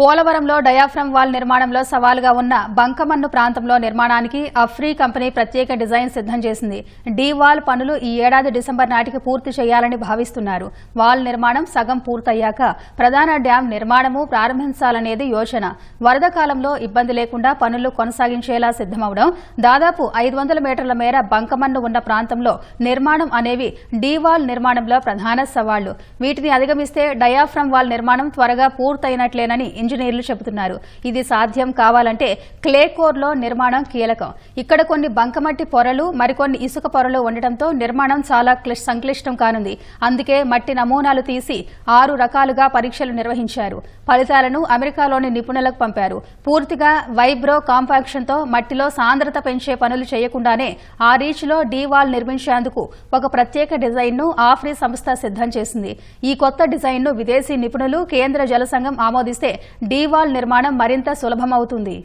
పోలవరంలో diaphragm wall నిర్మాణంలో సవాలుగా ఉన్న బంకమన్ను ప్రాంతంలో నిర్మాణానికి అఫ్రీ కంపెనీ ప్రత్యేక డిజైన్ సిద్దం చేసింది. డీ వాల్ పనులు ఈ ఏడాది డిసెంబర్ నాటికి పూర్తి చేయాలని భావిస్తున్నారు. వాల్ నిర్మాణం సగం పూర్తయ్యాక ప్రధాన డ్యాం నిర్మాణము ప్రారంభించాలనేది యోచన. వరద కాలంలో ఇబ్బంది లేకుండా పనులు కొనసాగించేలా సిద్దమవడం దాదాపు ఐదు వందల మీటర్ల మేర బంకమన్ను ఉన్న ప్రాంతంలో నిర్మాణం అనేవి డీ వాల్ నిర్మాణంలో ప్రధాన సవాళ్ళు. వీటిని అధిగమిస్తే డయాఫ్రమ్ వాల్ నిర్మాణం త్వరగా పూర్తయినట్లేనని ఇంజనీర్లు చెబుతున్నారు. ఇది సాధ్యం కావాలంటే క్లే కోర్లో నిర్మాణం కీలకం. ఇక్కడ కొన్ని బంకమట్టి పొరలు మరికొన్ని ఇసుక పొరలు ఉండటంతో నిర్మాణం చాలా సంక్లిష్టం కానుంది. అందుకే మట్టి నమూనాలు తీసి ఆరు రకాలుగా పరీక్షలు నిర్వహించారు. ఫలితాలను అమెరికాలోని నిపుణులకు పంపారు. పూర్తిగా వైబ్రో కాంపాక్షన్తో మట్టిలో సాంద్రత పెంచే పనులు చేయకుండానే ఆ రీచ్లో డీ వాల్ నిర్మించేందుకు ఒక ప్రత్యేక డిజైన్ను ఆఫ్రీ సంస్థ సిద్దం చేసింది. ఈ కొత్త డిజైన్ను విదేశీ నిపుణులు కేంద్ర జల సంఘం ఆమోదిస్తే డీవాల్ నిర్మాణం మరింత సులభమవుతుంది.